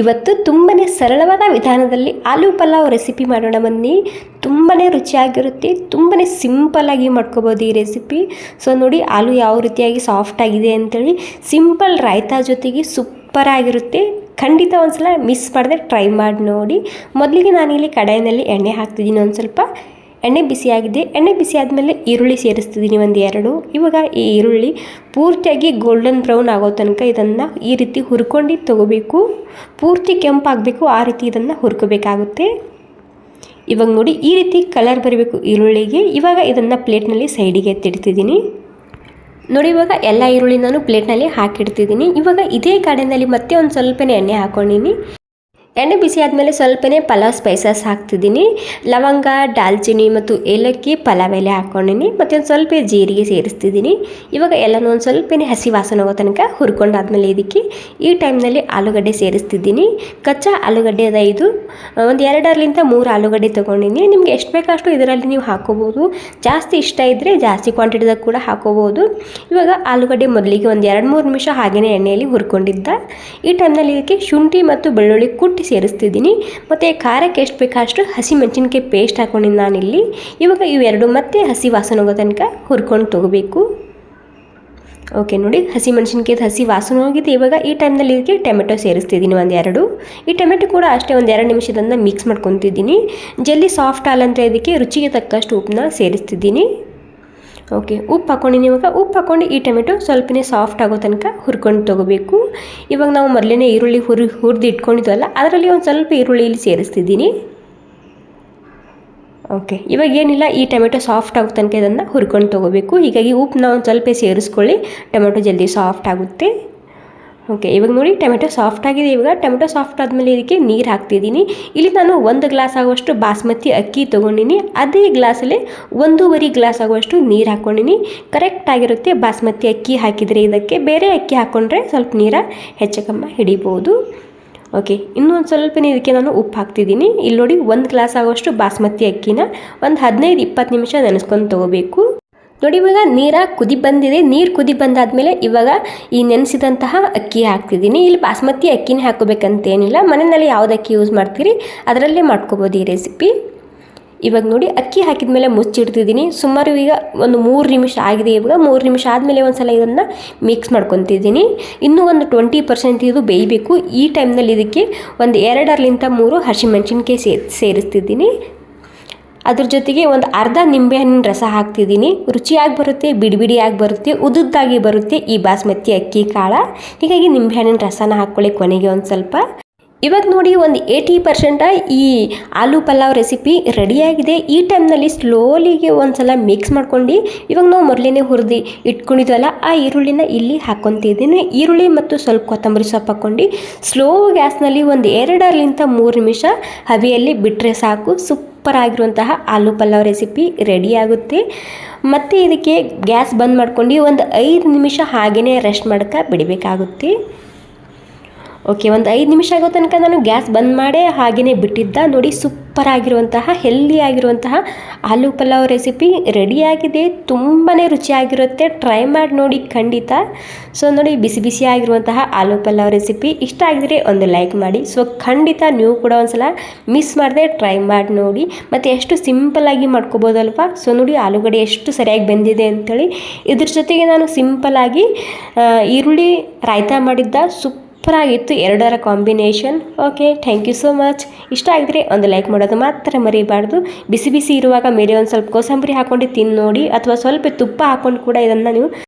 ಇವತ್ತು ತುಂಬಾ ಸರಳವಾದ ವಿಧಾನದಲ್ಲಿ ಆಲೂ ಪಲಾವ್ ರೆಸಿಪಿ ಮಾಡೋಣ ಬನ್ನಿ. ತುಂಬಾ ರುಚಿಯಾಗಿರುತ್ತೆ, ತುಂಬನೇ ಸಿಂಪಲ್ಲಾಗಿ ಮಾಡ್ಕೋಬೋದು ಈ ರೆಸಿಪಿ ಸೊ ನೋಡಿ ಆಲೂ ಯಾವ ರೀತಿಯಾಗಿ ಸಾಫ್ಟ್ ಆಗಿದೆ ಅಂತೇಳಿ. ಸಿಂಪಲ್ ರಾಯ್ತಾ ಜೊತೆಗೆ ಸೂಪರ್ ಆಗಿರುತ್ತೆ. ಖಂಡಿತ ಒಂದ್ಸಲ ಮಿಸ್ ಮಾಡದೆ ಟ್ರೈ ಮಾಡಿ ನೋಡಿ. ಮೊದಲಿಗೆ ನಾನಿಲ್ಲಿ ಕಡಾಯಿನಲ್ಲಿ ಎಣ್ಣೆ ಹಾಕ್ತಿದ್ದೀನಿ ಒಂದು ಸ್ವಲ್ಪ. ಎಣ್ಣೆ ಬಿಸಿಯಾಗಿದೆ. ಎಣ್ಣೆ ಬಿಸಿ ಆದಮೇಲೆ ಈರುಳ್ಳಿ ಸೇರಿಸ್ತಿದ್ದೀನಿ ಒಂದು ಎರಡು. ಇವಾಗ ಈ ಈರುಳ್ಳಿ ಪೂರ್ತಿಯಾಗಿ ಗೋಲ್ಡನ್ ಬ್ರೌನ್ ಆಗೋ ತನಕ ಇದನ್ನು ಈ ರೀತಿ ಹುರ್ಕೊಂಡು ತೊಗೋಬೇಕು. ಪೂರ್ತಿ ಕೆಂಪಾಗಬೇಕು, ಆ ರೀತಿ ಇದನ್ನು ಹುರ್ಕೋಬೇಕಾಗುತ್ತೆ. ಇವಾಗ ನೋಡಿ, ಈ ರೀತಿ ಕಲರ್ ಬರಬೇಕು ಈರುಳ್ಳಿಗೆ. ಇವಾಗ ಇದನ್ನು ಪ್ಲೇಟ್ನಲ್ಲಿ ಸೈಡಿಗೆ ಎತ್ತಿಡ್ತಿದ್ದೀನಿ. ನೋಡಿ, ಇವಾಗ ಎಲ್ಲ ಈರುಳ್ಳಿ ನಾನು ಪ್ಲೇಟ್ನಲ್ಲಿ ಹಾಕಿಡ್ತಿದ್ದೀನಿ. ಇವಾಗ ಇದೇ ಕಡೆಯಲ್ಲಿ ಮತ್ತೆ ಒಂದು ಸ್ವಲ್ಪನೇ ಎಣ್ಣೆ ಹಾಕ್ಕೊಂಡಿನಿ ಎಣ್ಣೆ ಬಿಸಿ ಆದಮೇಲೆ ಸ್ವಲ್ಪನೇ ಪಲಾವ್ ಸ್ಪೈಸಸ್ ಹಾಕ್ತಿದ್ದೀನಿ. ಲವಂಗ ದಾಲ್ಚಿನ್ನಿ ಮತ್ತು ಏಲಕ್ಕಿ ಪಲಾವ್ ಎಲೆ ಹಾಕ್ಕೊಂಡಿನಿ. ಮತ್ತು ಒಂದು ಸ್ವಲ್ಪ ಜೀರಿಗೆ ಸೇರಿಸ್ತಿದ್ದೀನಿ. ಇವಾಗ ಎಲ್ಲನೂ ಒಂದು ಸ್ವಲ್ಪನೇ ಹಸಿ ವಾಸನೆ ಹೋಗೋ ತನಕ ಹುರ್ಕೊಂಡಾದ್ಮೇಲೆ ಇದಕ್ಕೆ ಈ ಟೈಮ್ನಲ್ಲಿ ಆಲೂಗಡ್ಡೆ ಸೇರಿಸ್ತಿದ್ದೀನಿ. ಕಚ್ಚಾ ಆಲೂಗಡ್ಡೆ ಅದ ಇದು. ಒಂದು ಎರಡರಲ್ಲಿಂದ ಮೂರು ಆಲೂಗಡ್ಡೆ ತೊಗೊಂಡಿನಿ. ನಿಮ್ಗೆ ಎಷ್ಟು ಬೇಕಷ್ಟು ಇದರಲ್ಲಿ ನೀವು ಹಾಕೋಬೋದು. ಜಾಸ್ತಿ ಇಷ್ಟ ಇದ್ದರೆ ಜಾಸ್ತಿ ಕ್ವಾಂಟಿಟಿದಾಗ ಕೂಡ ಹಾಕೋಬೋದು. ಇವಾಗ ಆಲೂಗಡ್ಡೆ ಮೊದಲಿಗೆ ಒಂದು ಎರಡು ಮೂರು ನಿಮಿಷ ಹಾಗೆಯೇ ಎಣ್ಣೆಯಲ್ಲಿ ಹುರ್ಕೊಂಡಿದ್ದ. ಈ ಟೈಮ್ನಲ್ಲಿ ಇದಕ್ಕೆ ಶುಂಠಿ ಮತ್ತು ಬೆಳ್ಳುಳ್ಳಿ ಕುಟ್ಟಿ ಸೇರಿಸ್ತಿದ್ದೀನಿ. ಮತ್ತು ಖಾರಕ್ಕೆ ಎಷ್ಟು ಬೇಕಷ್ಟು ಹಸಿ ಮೆಣಸಿನ್ಕಾಯಿ ಪೇಸ್ಟ್ ಹಾಕೊಂಡಿದ್ದು ನಾನಿಲ್ಲಿ. ಇವಾಗ ಇವೆರಡು ಮತ್ತೆ ಹಸಿ ವಾಸನೆ ಹೋಗೋ ತನಕ ಹುರ್ಕೊಂಡು ತೊಗೋಬೇಕು. ಓಕೆ ನೋಡಿ ಹಸಿ ಮೆಣಸಿನ್ಕಾಯ್ದು ಹಸಿ ವಾಸನೆ ಹೋಗಿದೆ. ಇವಾಗ ಈ ಟೈಮ್ನಲ್ಲಿ ಇದಕ್ಕೆ ಟೊಮೆಟೊ ಸೇರಿಸ್ತಿದ್ದೀನಿ ಒಂದೆರಡು. ಈ ಟೊಮೆಟೊ ಕೂಡ ಅಷ್ಟೇ ಒಂದೆರಡು ನಿಮಿಷದಿಂದ ಮಿಕ್ಸ್ ಮಾಡ್ಕೊತಿದ್ದೀನಿ. ಜಲ್ಲಿ ಸಾಫ್ಟ್ ಹಾಲಂದ್ರೆ ಇದಕ್ಕೆ ರುಚಿಗೆ ತಕ್ಕಷ್ಟು ಉಪ್ಪನ್ನ ಸೇರಿಸ್ತಿದ್ದೀನಿ. ಓಕೆ ಉಪ್ಪು ಹಾಕ್ಕೊಂಡಿನಿ ಇವಾಗ ಉಪ್ಪು ಹಾಕ್ಕೊಂಡು ಈ ಟೊಮೆಟೊ ಸ್ವಲ್ಪನೇ ಸಾಫ್ಟ್ ಆಗೋ ತನಕ ಹುರ್ಕೊಂಡು ತೊಗೋಬೇಕು. ಇವಾಗ ನಾವು ಮೊದಲೇ ಈರುಳ್ಳಿ ಹುರಿ, ಹುರಿದು ಇಟ್ಕೊಂಡಿದ್ವಲ್ಲ, ಅದರಲ್ಲಿ ಒಂದು ಸ್ವಲ್ಪ ಈರುಳ್ಳಿ ಇಲ್ಲಿ ಸೇರಿಸ್ತಿದ್ದೀನಿ. ಓಕೆ ಇವಾಗ ಏನಿಲ್ಲ, ಈ ಟೊಮೆಟೊ ಸಾಫ್ಟ್ ಆಗೋ ತನಕ ಇದನ್ನು ಹುರ್ಕೊಂಡು ತೊಗೋಬೇಕು. ಹೀಗಾಗಿ ಉಪ್ಪನ್ನ ಒಂದು ಸ್ವಲ್ಪ ಸೇರಿಸ್ಕೊಳ್ಳಿ, ಟೊಮೆಟೊ ಜಲ್ದಿ ಸಾಫ್ಟ್ ಆಗುತ್ತೆ. ಓಕೆ ಇವಾಗ ನೋಡಿ, ಟೊಮೆಟೊ ಸಾಫ್ಟ್ ಆಗಿದೆ. ಇವಾಗ ಟೊಮೆಟೊ ಸಾಫ್ಟ್ ಆದಮೇಲೆ ಇದಕ್ಕೆ ನೀರು ಹಾಕ್ತಿದ್ದೀನಿ. ಇಲ್ಲಿ ನಾನು ಒಂದು ಗ್ಲಾಸ್ ಆಗುವಷ್ಟು ಬಾಸ್ಮತಿ ಅಕ್ಕಿ ತೊಗೊಂಡಿನಿ. ಅದೇ ಗ್ಲಾಸಲ್ಲಿ ಒಂದೂವರೆ ಗ್ಲಾಸ್ ಆಗುವಷ್ಟು ನೀರು ಹಾಕ್ಕೊಂಡಿನಿ. ಕರೆಕ್ಟ್ ಆಗಿರುತ್ತೆ, ಬಾಸ್ಮತಿ ಅಕ್ಕಿ ಹಾಕಿದರೆ ಇದಕ್ಕೆ. ಬೇರೆ ಅಕ್ಕಿ ಹಾಕ್ಕೊಂಡ್ರೆ ಸ್ವಲ್ಪ ನೀರ ಹೆಚ್ಚು ಕಮ್ಮಿ ಹಿಡಿಬೋದು. ಓಕೆ ಇನ್ನೊಂದು ಸ್ವಲ್ಪ ಇದಕ್ಕೆ ನಾನು ಉಪ್ಪು ಹಾಕ್ತಿದ್ದೀನಿ. ಇಲ್ಲಿ ನೋಡಿ ಒಂದು ಗ್ಲಾಸ್ ಆಗುವಷ್ಟು ಬಾಸ್ಮತಿ ಅಕ್ಕಿನ ಒಂದು ಹದಿನೈದು ಇಪ್ಪತ್ತು ನಿಮಿಷ ನೆನೆಸ್ಕೊಂಡು ತೊಗೋಬೇಕು. ನೋಡಿ, ಇವಾಗ ನೀರ ಕುದಿ ಬಂದಿದೆ, ನೀರು ಕುದಿ ಬಂದಾದಮೇಲೆ ಇವಾಗ ಈ ನೆನೆಸಿದಂತಹ ಅಕ್ಕಿ ಹಾಕ್ತಿದ್ದೀನಿ. ಇಲ್ಲಿ ಬಾಸ್ಮತಿ ಅಕ್ಕಿನೇ ಹಾಕೋಬೇಕಂತೇನಿಲ್ಲ ಮನೆಯಲ್ಲಿ ಯಾವ್ದು ಅಕ್ಕಿ ಯೂಸ್ ಮಾಡ್ತೀರಿ, ಅದರಲ್ಲೇ ಮಾಡ್ಕೋಬೋದು ಈ ರೆಸಿಪಿ ಇವಾಗ ನೋಡಿ, ಅಕ್ಕಿ ಹಾಕಿದ ಮೇಲೆ ಮುಚ್ಚಿಡ್ತಿದ್ದೀನಿ. ಸುಮಾರು ಈಗ ಒಂದು ಮೂರು ನಿಮಿಷ ಆಗಿದೆ ಇವಾಗ. ಮೂರು ನಿಮಿಷ ಆದಮೇಲೆ ಒಂದು ಸಲ ಇದನ್ನು ಮಿಕ್ಸ್ ಮಾಡ್ಕೊತಿದ್ದೀನಿ. ಇನ್ನೂ ಒಂದು ಟ್ವೆಂಟಿ ಪರ್ಸೆಂಟ್ ಇದು ಬೇಯಬೇಕು. ಈ ಟೈಮ್ನಲ್ಲಿ ಇದಕ್ಕೆ ಒಂದು ಎರಡರಲಿಂದ ಮೂರು ಹಸಿಮೆಣಸಿನ್ಕಾಯಿ ಸೇರಿಸ್ತಿದ್ದೀನಿ. ಅದ್ರ ಜೊತೆಗೆ ಒಂದು ಅರ್ಧ ನಿಂಬೆಹಣ್ಣಿನ ರಸ ಹಾಕ್ತಿದ್ದೀನಿ. ರುಚಿಯಾಗಿ ಬರುತ್ತೆ, ಬಿಡಿ ಬಿಡಿಯಾಗಿ ಬರುತ್ತೆ, ಉದುದ್ದಾಗಿ ಬರುತ್ತೆ ಈ ಬಾಸ್ಮತಿ ಅಕ್ಕಿ ಕಾಳ. ಹೀಗಾಗಿ ನಿಂಬೆಹಣ್ಣಿನ ರಸನ ಹಾಕ್ಕೊಳ್ಳಿ ಕೊನೆಗೆ ಒಂದು ಸ್ವಲ್ಪ. ಇವಾಗ ನೋಡಿ ಒಂದು ಏಯ್ಟಿ ಪರ್ಸೆಂಟ ಈ ಆಲೂ ಪಲಾವ್ ರೆಸಿಪಿ ರೆಡಿಯಾಗಿದೆ ಈ ಟೈಮ್ನಲ್ಲಿ ಸ್ಲೋಲಿಗೆ ಒಂದು ಸಲ ಮಿಕ್ಸ್ ಮಾಡ್ಕೊಂಡು ಇವಾಗ ನಾವು ಮೊದಲೇ ಹುರಿದು ಇಟ್ಕೊಂಡಿದ್ವಲ್ಲ, ಆ ಈರುಳ್ಳಿನ ಇಲ್ಲಿ ಹಾಕ್ಕೊತಿದ್ದೀನಿ ಈರುಳ್ಳಿ ಮತ್ತು ಸ್ವಲ್ಪ ಕೊತ್ತಂಬರಿ ಸೊಪ್ಪು ಹಾಕ್ಕೊಂಡು ಸ್ಲೋ ಗ್ಯಾಸ್ನಲ್ಲಿ ಒಂದು ಎರಡರಿಂದ ಮೂರು ನಿಮಿಷ ಹವಿಯಲ್ಲಿ ಬಿಟ್ಟರೆ ಸಾಕು. ಸೂಪರ್ ಆಗಿರುವಂತಹ ಆಲೂ ಪಲಾವ್ ರೆಸಿಪಿ ರೆಡಿ ಆಗುತ್ತೆ. ಮತ್ತು ಇದಕ್ಕೆ ಗ್ಯಾಸ್ ಬಂದ್ ಮಾಡ್ಕೊಂಡು ಒಂದು ಐದು ನಿಮಿಷ ಹಾಗೆಯೇ ರೆಸ್ಟ್ ಮಾಡೋಕ್ಕೆ ಬಿಡಬೇಕಾಗುತ್ತೆ. ಓಕೆ, ಒಂದು ಐದು ನಿಮಿಷ ಆಗೋ ತನಕ ನಾನು ಗ್ಯಾಸ್ ಬಂದ್ ಮಾಡಿ ಹಾಗೆಯೇ ಬಿಟ್ಟಿದ್ದ. ನೋಡಿ ಸೂಪರ್ ಆಗಿರುವಂತಹ ಹೆಲ್ದಿ ಆಗಿರುವಂತಹ ಆಲೂ ಪಲಾವ್ ರೆಸಿಪಿ ರೆಡಿಯಾಗಿದೆ. ತುಂಬಾ ರುಚಿಯಾಗಿರುತ್ತೆ. ಟ್ರೈ ಮಾಡಿ ನೋಡಿ, ಖಂಡಿತ. ಸೊ, ನೋಡಿ, ಬಿಸಿ ಬಿಸಿ ಆಗಿರುವಂತಹ ಆಲೂ ಪಲಾವ್ ರೆಸಿಪಿ. ಇಷ್ಟ ಆಗಿದ್ರೆ ಒಂದು ಲೈಕ್ ಮಾಡಿ. ಸೊ, ಖಂಡಿತ ನೀವು ಕೂಡ ಒಂದ್ಸಲ ಮಿಸ್ ಮಾಡದೆ ಟ್ರೈ ಮಾಡಿ ನೋಡಿ. ಮತ್ತು ಎಷ್ಟು ಸಿಂಪಲ್ಲಾಗಿ ಮಾಡ್ಕೋಬೋದಲ್ವಾ? ಸೊ, ನೋಡಿ ಆಲೂಗಡೆ ಎಷ್ಟು ಸರಿಯಾಗಿ ಬೆಂದಿದೆ ಅಂಥೇಳಿ ಇದ್ರ ಜೊತೆಗೆ ನಾನು ಸಿಂಪಲ್ಲಾಗಿ ಈರುಳ್ಳಿ ರಾಯ್ತಾ ಮಾಡಿದ್ದ. ಸುಪ್ ಸೂಪರ್ ಆಗಿತ್ತು ಎರಡರ combination. Okay thank you so much ಇಷ್ಟ ಆಗಿದ್ರೆ ಒಂದು ಲೈಕ್ ಮಾಡೋದು ಮಾತ್ರ ಮರಿಬಾರ್ದು. ಬಿಸಿ ಬಿಸಿ ಇರುವಾಗ ಮೇಲೆ ಒಂದು ಸ್ವಲ್ಪ ಕೋಸಂಬರಿ ಹಾಕ್ಕೊಂಡು ತಿಂದು ನೋಡಿ ಅಥವಾ ಸ್ವಲ್ಪ ತುಪ್ಪ ಹಾಕ್ಕೊಂಡು ಕೂಡ ಇದನ್ನು ನೀವು